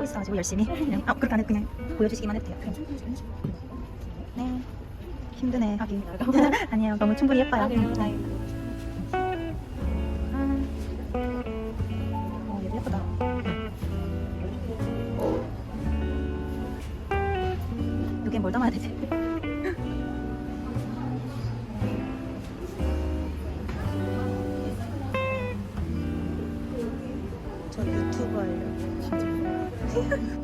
하고 있어가지고 열심히 그냥 아 그렇게 안 해도 그냥 보여주시기만 해도 돼요. 그냥. 네 힘드네 하기. 아니에요 너무 충분히 예뻐요. 음, 네. 아. 어 얘도 예쁘다. 여기에 뭘 담아야 되지? 저 유튜버예요. 진짜. Thank you.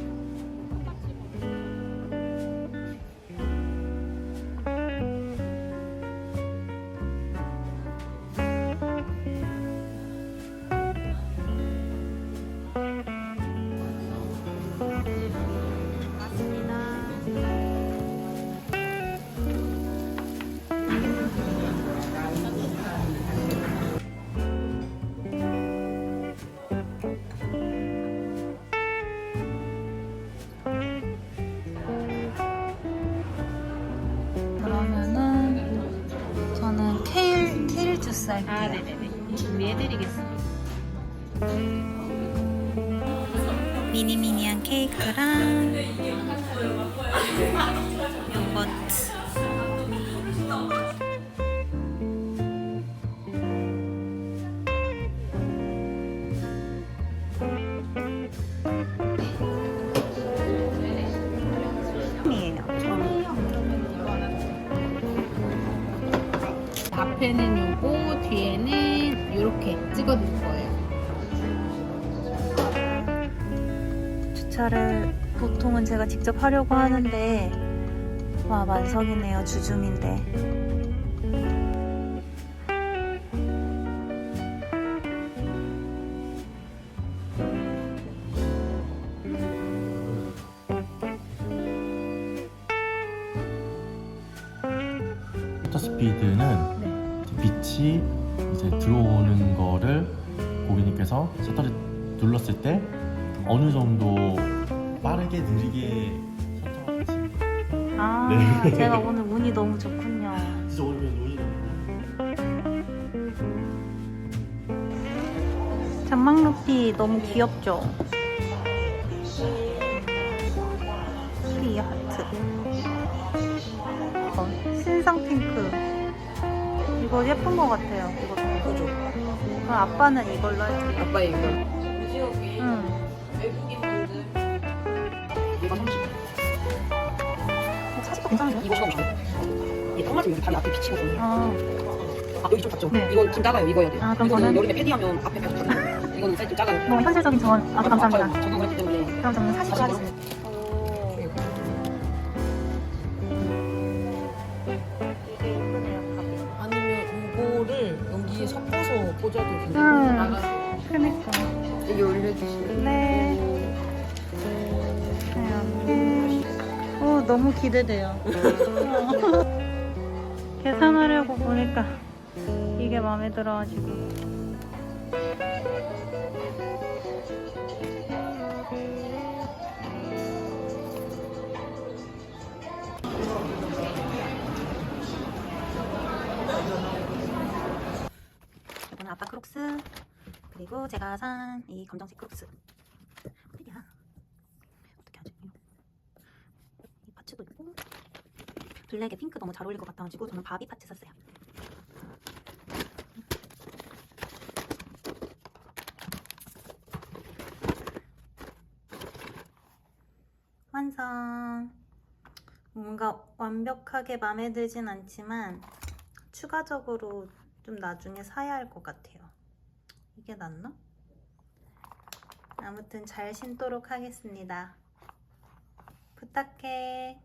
케일 주스 할게요. 아, 네네네. 준비해드리겠습니다. 미니미니한 케이크랑 요거트. 앞에는 요거, 뒤에는 이렇게 찍어줄 거예요. 주차를 보통은 제가 직접 하려고 하는데 와 만석이네요 주중인데 스피드는 네. 빛이 이제 들어오는 거를 고객님께서 셔터를 눌렀을 때 어느 정도 빠르게 느리게 셔터가 같이 아 네. 제가 오늘 운이 너무 좋군요. 진짜 오늘 눈이 장막루피 너무 귀엽죠? 피 하트. 어, 신상 핑크 이거 예쁜 것 같아요 이거 그죠? 그럼 아빠는 이걸로 할게요 아빠 이거. 응. 외국인 분들. 이거 30. 사실 괜찮은데? 이거 처음 이 턱맞으면 여기 다리 앞에 비치거든요. 아, 아, 여기 좀 작죠? 네. 이거 좀 작아요. 이거 해야 돼요. 아, 그럼 이거는 저는- 여름에 패디하면 앞에 계속 작아요. 이거는 사이즈 좀 작아요. 너무 현실적인 조언 아주 감사합니다 아파요. 적응을 했기 때문에. 그럼 저는 40로 하겠습니다 여기에 섞어서 꽂아도 음. 괜찮아요. 그니까 여기 올려주시면. 네. 오, 어, 너무 기대돼요. 계산하려고 보니까 이게 마음에 들어가지고. 이거는 아빠 크록스 그리고 제가 산 이 검정색 크록스 어디야? 어떻게 하지? 이 파츠도 있고 블랙에 핑크 너무 잘 어울릴 것 같아가지고 저는 바비 파츠 샀어요. 완성. 뭔가 완벽하게 마음에 들진 않지만 추가적으로 좀 나중에 사야 할 것 같아요. 이게 낫나? 아무튼 잘 신도록 하겠습니다. 부탁해.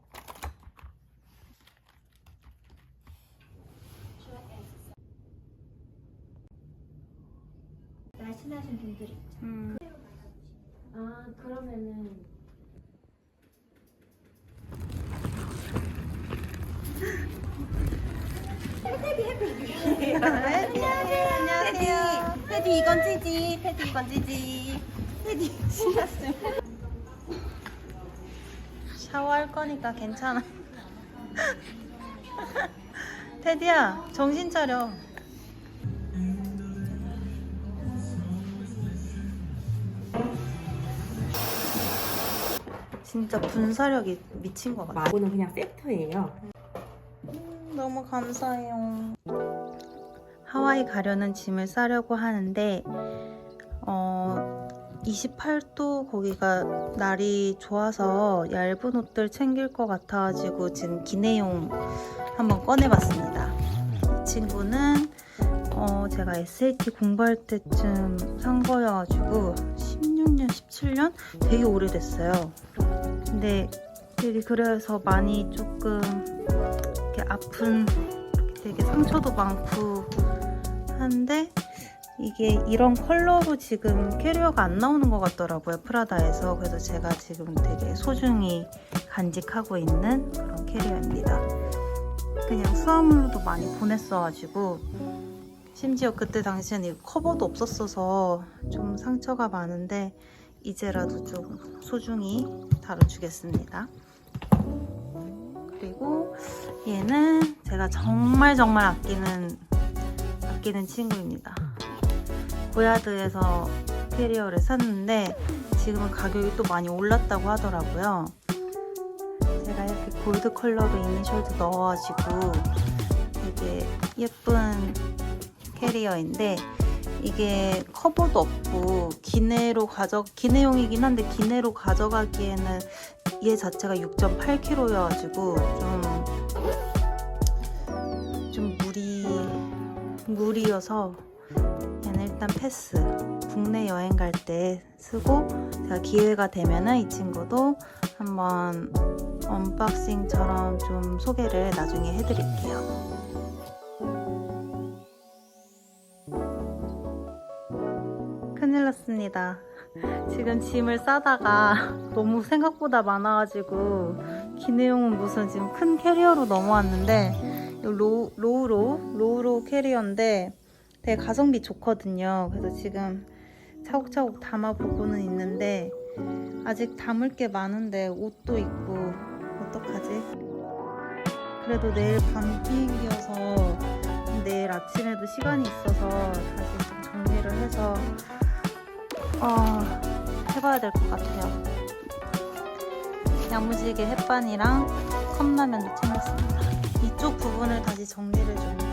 날씬하신 분들 있죠. 음. 아 그러면은 안녕하세요. 패디 이건 찌지. 패디 이건 찌지. 패디 신났어요. 샤워할 거니까 괜찮아. 테디야, 정신 차려. 진짜 분사력이 미친 것 같아요. 이거는 그냥 세트예요. 너무 감사해요. 하와이 가려는 짐을 싸려고 하는데 어 28도 거기가 날이 좋아서 얇은 옷들 챙길 것 같아가지고 지금 기내용 한번 꺼내봤습니다. 이 친구는 어 제가 SAT 공부할 때쯤 산 거여가지고 16년, 17년 되게 오래됐어요. 근데 그래서 많이 조금 이렇게 아픈 되게 상처도 많고 한데 이게 이런 컬러로 지금 캐리어가 안 나오는 것 같더라고요 프라다에서. 그래서 제가 지금 되게 소중히 간직하고 있는 그런 캐리어입니다. 그냥 수화물로도 많이 보냈어가지고 심지어 그때 당시엔 이 커버도 없었어서 좀 상처가 많은데 이제라도 좀 소중히 다뤄주겠습니다. 그리고 얘는 제가 정말 정말 아끼는 아끼는 친구입니다. 고야드에서 캐리어를 샀는데 지금은 가격이 또 많이 올랐다고 하더라고요. 제가 이렇게 골드 컬러로 이니셜도 넣어가지고 되게 예쁜 캐리어인데 이게 커버도 없고 기내로 가져 기내용이긴 한데 기내로 가져가기에는 얘 자체가 6.8kg여가지고 좀, 좀 무리여서 얘는 일단 패스. 국내 여행 갈 때 쓰고 제가 기회가 되면은 이 친구도 한번 언박싱처럼 좀 소개를 나중에 해드릴게요. 큰일 났습니다. 지금 짐을 싸다가 너무 생각보다 많아가지고 기내용은 무슨 지금 큰 캐리어로 넘어왔는데 이거 로, 로우로 로우로 캐리어인데 되게 가성비 좋거든요. 그래서 지금 차곡차곡 담아보고는 있는데 아직 담을 게 많은데 옷도 있고 어떡하지? 그래도 내일 밤 비행기여서 내일 아침에도 시간이 있어서 다시 좀 정리를 해서 어, 해봐야 될 것 같아요. 야무지게 햇반이랑 컵라면도 챙겼습니다. 이쪽 부분을 다시 정리를 좀.